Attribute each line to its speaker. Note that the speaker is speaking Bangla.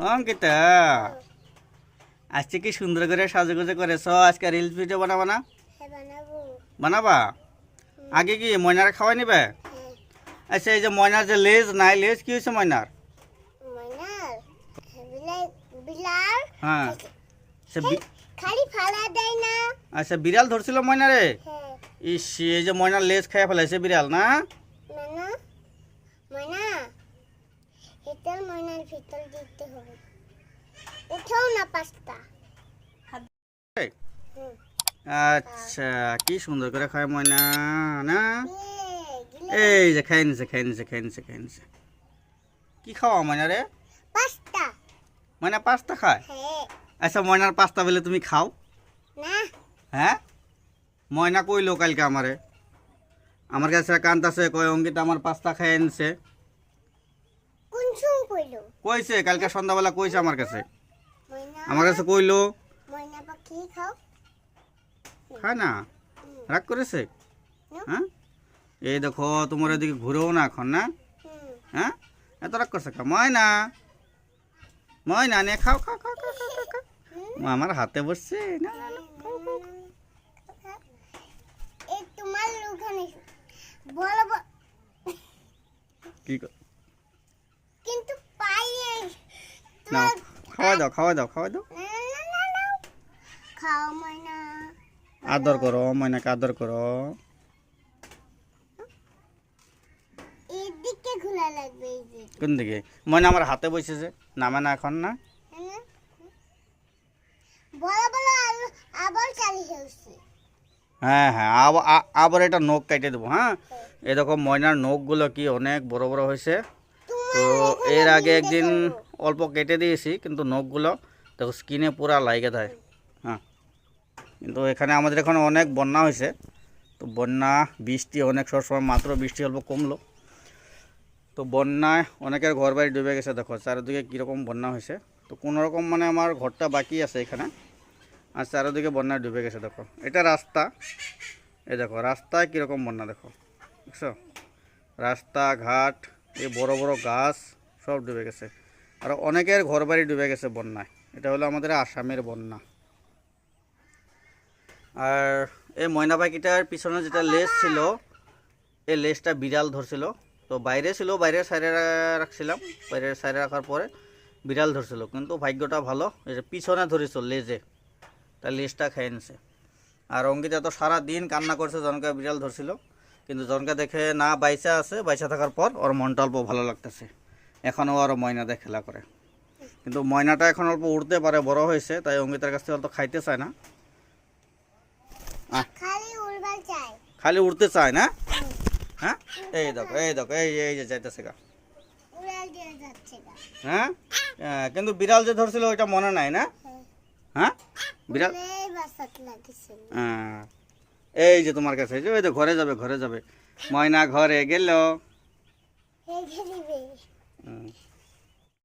Speaker 1: অঙ্কিতা আজকে কি সুন্দর করে সাজুগুজু করেছ? আজকে রিলস ভিডিও বানাবা না?
Speaker 2: হ্যাঁ বানাবা।
Speaker 1: আগে কি ময়নার খাওয়াই নিবে?
Speaker 2: হ্যাঁ।
Speaker 1: আচ্ছা এই যে ময়নার যে লেজ নাই লেজ কি হয়েছে ময়নার? হ্যাঁ।
Speaker 2: না।
Speaker 1: আচ্ছা বিড়াল ধরছিল ময়নারে?
Speaker 2: হ্যাঁ।
Speaker 1: ইস এই যে ময়নার লেজ খেয়ে ফেলাইছে বিড়াল না
Speaker 2: ময়না ময়না এটার ভিতর দিতে হবে। উঠাও না হুম।
Speaker 1: আচ্ছা কি সুন্দর করে খায় ময়না না? এই যে খাই নিছে খাই নিছে খাই নিছে খাই নিছে। কি খাওয়া ময়নারে
Speaker 2: পাঁচটা।
Speaker 1: ময়না পাস্তা খায়?
Speaker 2: হ্যাঁ।
Speaker 1: আচ্ছা ময়নার পাস্তা বলে তুমি খাও। হ্যাঁ? ময়না কইলো কালকে আমারে। আমার কাছে কান্ত আছে কয় অঙ্কিত আমার পাস্তা খাই আনছে
Speaker 2: কইলো?
Speaker 1: কইছে কালকে সন্ধ্যাবেলা কইছে আমার কাছে। আমার কাছে কইলো।
Speaker 2: ময়না পাখি খাও?
Speaker 1: খায় না? রাগ করেছে? হ্যাঁ? এই দেখো তোমার ওদিকে ঘুরেও না এখন না? হ্যাঁ? এত রাগ করছে কা ময়না! ময়না নে খাও খাও খাও খাও খাও, খাও। আমার হাতে বসছে। না না, না।
Speaker 2: এই তোমার ওখানে বলো
Speaker 1: কি কর-
Speaker 2: কিন্তু পাইয়ে
Speaker 1: নাও খাওয়া দাও খাওয়া দাও খাওয়া দাও।
Speaker 2: না, না, না, না। খাও ময়না।
Speaker 1: আদর করো ময়নাকে আদর করো। কোন দিকে? ময়না আমার হাতে বসেছে নামে না এখন না।
Speaker 2: হ্যাঁ?
Speaker 1: হ্যাঁ আবার এটা নখ কেটে দেবো হ্যাঁ? এই দেখো ময়নার নখগুলো কি অনেক বড় বড় হয়েছে? তো এর আগে একদিন অল্প কেটে দিয়েছি, কিন্তু নখগুলো দেখো স্কিনে পুরা লাইগে দেয় হ্যাঁ। কিন্তু এখানে আমাদের এখানে অনেক বন্যা হয়েছে। তো বন্যা, বৃষ্টি অনেক সবসময়, মাত্র বৃষ্টি অল্প কমলো। তো বন্যায় অনেকের ঘর বাড়ি ডুবে গেছে, দেখো চারিদিকে কীরকম বন্যা হয়েছে। তো কোনো রকম মানে আমার ঘরটা বাকি আছে এখানে। আর চারিদিকে বন্যায় ডুবে গেছে, দেখো। এটা রাস্তা। এই দেখো, রাস্তায় কীরকম বন্যা, দেখো। দেখছ রাস্তাঘাট এই বড় বড় গাছ সব ডুবে গেছে। আর অনেকের ঘর বাড়ি ডুবে গেছে বন্যায়। এটা হলো আমাদের আসামের বন্যা। আর এই ময়না পাখিটার পিছনে যেটা লেজ ছিল, এই লেজটা বিড়াল ধরছিল। তো বাইরে ছিল, বাইরে সাইডে রাখছিলাম। বাইরে সাইডে রাখার পরে বিড়াল ধরছিল। কিন্তু ভাগ্যটা ভালো যে পিছনে ধরেছিল লেজে। তার লেজটা খেয়ে নিছে। আর অঙ্কিতা তো সারা দিন কান্না করছে, জনকা বিড়াল ধরছিল। কিন্তু জনকা দেখে না বাইসা আছে। বাইসা থাকার পর ওর মনটা অল্প ভালো লাগতেছে। এখনও আরও ময়নাতে খেলা করে। কিন্তু ময়নাটা এখন অল্প উঠতে পারে বড় হয়েছে তাই অঙ্কিতার কাছ থেকে অত খাইতে চায় না।
Speaker 2: খালি
Speaker 1: উঠতে চায়। না? হ্যাঁ? এই দেখো এই দেখো এই এই যে যাইতেছে গা। হ্যাঁ? কিন্তু বিড়াল যে ধরছিল ওইটা মনে নাই না? হ্যাঁ? বিড়াল?
Speaker 2: এই
Speaker 1: হ্যাঁ। এই যে তোমার কাছে এই যে ওই তো ঘরে যাবে ঘরে যাবে। ময়না ঘরে গেল। 嗯。